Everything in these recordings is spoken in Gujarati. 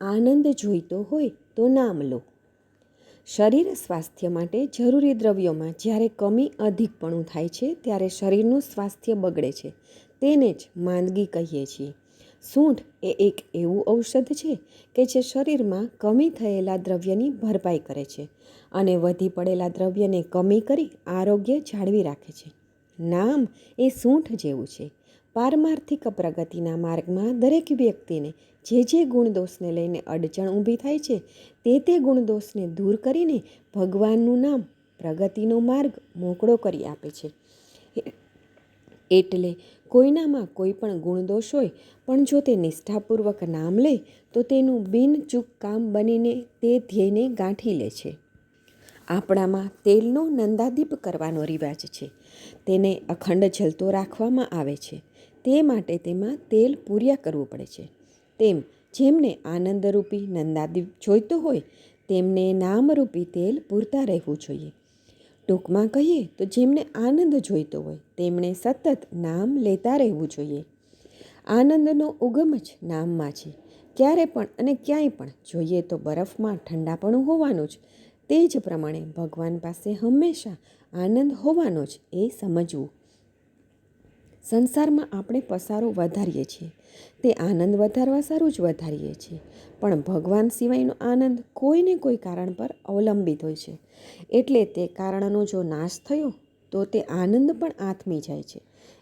આનંદ જોઈતો હોય તો નામ લો. શરીર સ્વાસ્થ્ય માટે જરૂરી દ્રવ્યોમાં જ્યારે કમી અધિકપણું થાય છે, ત્યારે શરીરનું સ્વાસ્થ્ય બગડે છે. તેને જ માંદગી કહીએ છીએ. સૂંઠ એ એક એવું ઔષધ છે કે જે શરીરમાં કમી થયેલા દ્રવ્યની ભરપાઈ કરે છે અને વધી પડેલા દ્રવ્યને કમી કરી આરોગ્ય જાળવી રાખે છે. નામ એ સૂંઠ જેવું છે. પારમાર્થિક પ્રગતિના માર્ગમાં દરેક વ્યક્તિને જે જે ગુણદોષને લઈને અડચણ ઊભી થાય છે, તે તે ગુણદોષને દૂર કરીને ભગવાનનું નામ પ્રગતિનો માર્ગ મોકળો કરી આપે છે. એટલે કોઈનામાં કોઈ પણ ગુણદોષ હોય, પણ જો તે નિષ્ઠાપૂર્વક નામ લે, તો તેનું બિનચૂક કામ બનીને તે ધ્યેયને ગાંઠી લે છે. આપણામાં તેલનો નંદાદીપ કરવાનો રિવાજ છે. તેને અખંડ જલતો રાખવામાં આવે છે. તે માટે તેમાં તેલ પૂર્યા કરવું પડે છે. તેમ જેમને આનંદરૂપી નંદાદીપ જોઈતો હોય, તેમને નામરૂપી તેલ પૂરતા રહેવું જોઈએ. ટૂંકમાં કહીએ તો જેમને આનંદ જોઈતો હોય, તેમણે સતત નામ લેતા રહેવું જોઈએ. આનંદનો ઉગમ જ નામમાં છે. ક્યારે પણ અને ક્યાંય પણ જોઈએ તો બરફમાં ઠંડાપણું હોવાનું જ તે જ પ્રમાણે ભગવાન પાસે હંમેશા આનંદ હોવાનો જ એ સમજવું. સંસારમાં આપણે પસારો વધારીએ છીએ. તે આનંદ વધારવા સારું જ વધારીએ છીએ. પણ ભગવાન સિવાયનો આનંદ કોઈને કોઈ કારણ પર અવલંબિત હોય છે. એટલે તે કારણનો જો નાશ થયો, તો તે આનંદ પણ આથમી જાય છે.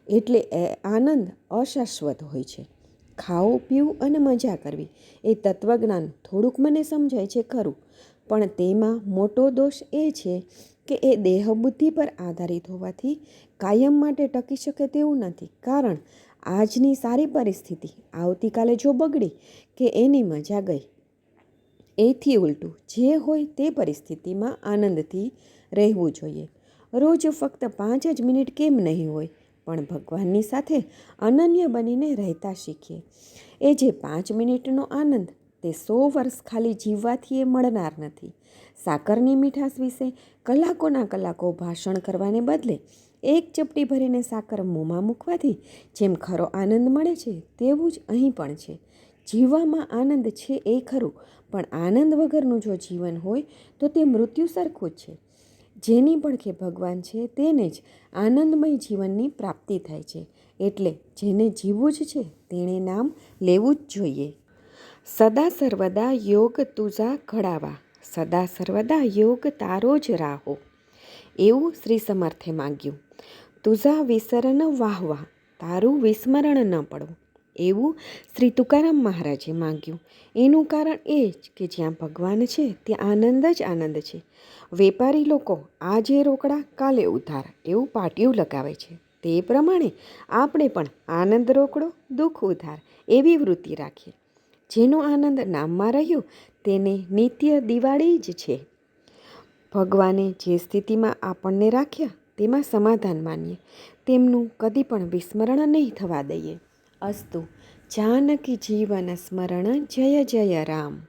એટલે એ આનંદ અશાશ્વત હોય છે. ખાવું, પીવું અને મજા કરવી એ તત્વજ્ઞાન થોડુંક મને સમજાય છે ખરું. પણ તેમાં મોટો દોષ એ છે કે એ દેહબુદ્ધિ પર આધારિત હોવાથી કાયમ માટે ટકી શકે તેવું નથી. કારણ આજની સારી પરિસ્થિતિ આવતીકાલે જો બગડી કે એની મજા ગઈ, એથી ઉલટું જે હોય તે પરિસ્થિતિમાં આનંદથી રહેવું જોઈએ. રોજ ફક્ત પાંચ જ મિનિટ કેમ નહીં હોય? પણ ભગવાનની સાથે અનન્ય બનીને રહેતા શીખીએ. એ જે પાંચ મિનિટનો આનંદ તે સો વર્ષ ખાલી જીવવાથી એ મળનાર નથી. સાકરની મીઠાશ વિશે કલાકોના કલાકો ભાષણ કરવાને બદલે એક ચપટી ભરીને સાકર મોંમાં મૂકવાથી જેમ ખરો આનંદ મળે છે, તેવું જ અહીં પણ છે. જીવવામાં આનંદ છે એ ખરું, પણ આનંદ વગરનું જો જીવન હોય તો તે મૃત્યુ સરખું જ છે. જેની પડખે ભગવાન છે તેને જ આનંદમય જીવનની પ્રાપ્તિ થાય છે. એટલે જેને જીવવું જ છે તેણે નામ લેવું જ જોઈએ. સદા સર્વદા યોગ તુજા ઘડાવા. સદા સર્વદા યોગ તારો જ રાહો. એવું શ્રી સમર્થે માગ્યું. તુજા વિસરણ વાહવા. તારું વિસ્મરણ ન પડવું. એવું શ્રી તુકારામ મહારાજે માંગ્યું. એનું કારણ એ જ કે જ્યાં ભગવાન છે, ત્યાં આનંદ જ આનંદ છે. વેપારી લોકો આજે રોકડા, કાલે ઉધાર એવું પાટિયું લગાવે છે. તે પ્રમાણે આપણે પણ આનંદ રોકડો, દુઃખ ઉધાર એવી વૃત્તિ રાખીએ. જેનો આનંદ નામમાં રહ્યો, તેને નિત્ય દિવાળી જ છે. ભગવાને જે સ્થિતિમાં આપણને રાખ્યા, તેમાં સમાધાન માનીએ. તેમનું કદી પણ વિસ્મરણ નહીં થવા દઈએ. અસ્તુ, જાનકી જીવન સ્મરણ જય જય રામ.